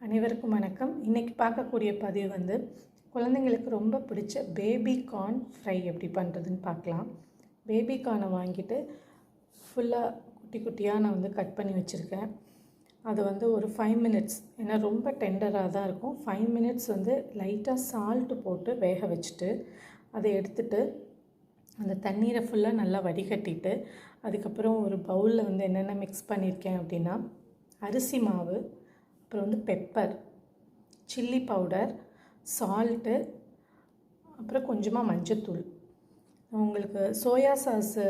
அனைவருக்கும் வணக்கம். இன்றைக்கி பார்க்கக்கூடிய பதிவு வந்து குழந்தைங்களுக்கு ரொம்ப பிடிச்ச பேபி கார்ன் ஃப்ரை எப்படி பண்ணுறதுன்னு பார்க்கலாம். பேபி கார்னை வாங்கிட்டு ஃபுல்லாக குட்டி குட்டியாக நான் வந்து கட் பண்ணி வச்சுருக்கேன். அது வந்து ஒரு ஃபைவ் மினிட்ஸ் ஏன்னா ரொம்ப டெண்டராக தான் இருக்கும். ஃபைவ் மினிட்ஸ் வந்து லைட்டாக சால்ட்டு போட்டு வேக வச்சுட்டு அதை எடுத்துட்டு அந்த தண்ணீரை ஃபுல்லாக நல்லா வடிகட்டிட்டு அதுக்கப்புறம் ஒரு பவுலில் வந்து என்னென்ன மிக்ஸ் பண்ணியிருக்கேன் அப்படின்னா அரிசி மாவு அப்புறம் வந்து பெப்பர் சில்லி பவுடர் சால்ட்டு அப்புறம் கொஞ்சமாக மஞ்சத்தூள். உங்களுக்கு சோயா சாஸு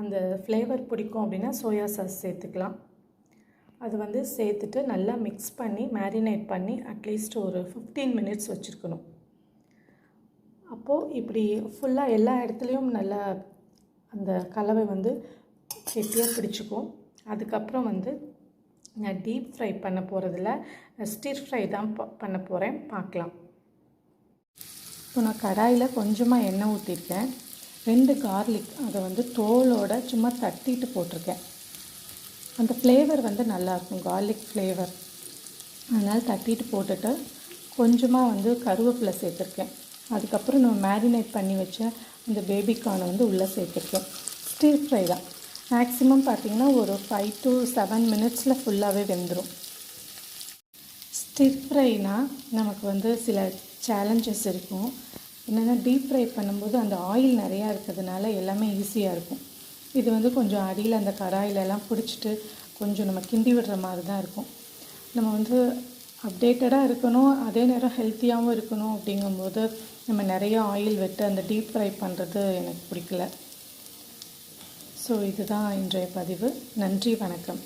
அந்த ஃப்ளேவர் பிடிக்கும் அப்படின்னா சோயா சாஸ் சேர்த்துக்கலாம். அது வந்து சேர்த்துட்டு நல்லா மிக்ஸ் பண்ணி மேரினேட் பண்ணி அட்லீஸ்ட் ஒரு ஃபிஃப்டீன் மினிட்ஸ் வச்சுருக்கணும். அப்போது இப்படி ஃபுல்லாக எல்லா இடத்துலையும் நல்லா அந்த கலவை வந்து கெட்டியாக பிடிச்சிக்கும். அதுக்கப்புறம் வந்து நான் டீப் ஃப்ரை பண்ண போகிறதில்ல ஸ்டிர் ஃப்ரை தான் பண்ண போகிறேன் பார்க்கலாம் இப்போ நான் கடாயில் கொஞ்சமாக எண்ணெய் ஊற்றிருக்கேன் ரெண்டு கார்லிக் அதை வந்து தோலோட சும்மா தட்டிட்டு போட்டிருக்கேன். அந்த ஃப்ளேவர் வந்து நல்லாயிருக்கும் கார்லிக் ஃப்ளேவர் அதனால் தட்டிட்டு போட்டுட்டு கொஞ்சமாக வந்து கருவேப்பிலை சேர்த்துருக்கேன். அதுக்கப்புறம் நம்ம மேரினேட் பண்ணி வச்ச அந்த பேபிக்கானை வந்து உள்ளே சேர்த்துருக்கேன். ஸ்டீர் ஃப்ரை தான். மேக்ஸிமம் பார்த்திங்கன்னா ஒரு ஃபைவ் டு செவன் மினிட்ஸில் ஃபுல்லாகவே வெந்துடும் ஸ்டிர் ஃப்ரைனா நமக்கு வந்து சில சேலஞ்சஸ் இருக்கும். என்னென்னா டீப் ஃப்ரை பண்ணும்போது அந்த ஆயில் நிறையா இருக்கிறதுனால எல்லாமே ஈஸியாக இருக்கும். இது வந்து கொஞ்சம் அடியில் அந்த கடாயிலெல்லாம் பிடிச்சிட்டு கொஞ்சம் நம்ம கிண்டி விடுற மாதிரி தான் இருக்கும். நம்ம வந்து அப்டேட்டடாக இருக்கணும் அதே நேரம் ஹெல்த்தியாகவும் இருக்கணும் அப்படிங்கும்போது நம்ம நிறைய ஆயில் விட்டு அந்த டீப் ஃப்ரை பண்ணுறது எனக்கு பிடிக்கல. ஸோ இதுதான் இன்றைய பதிவு. நன்றி வணக்கம்.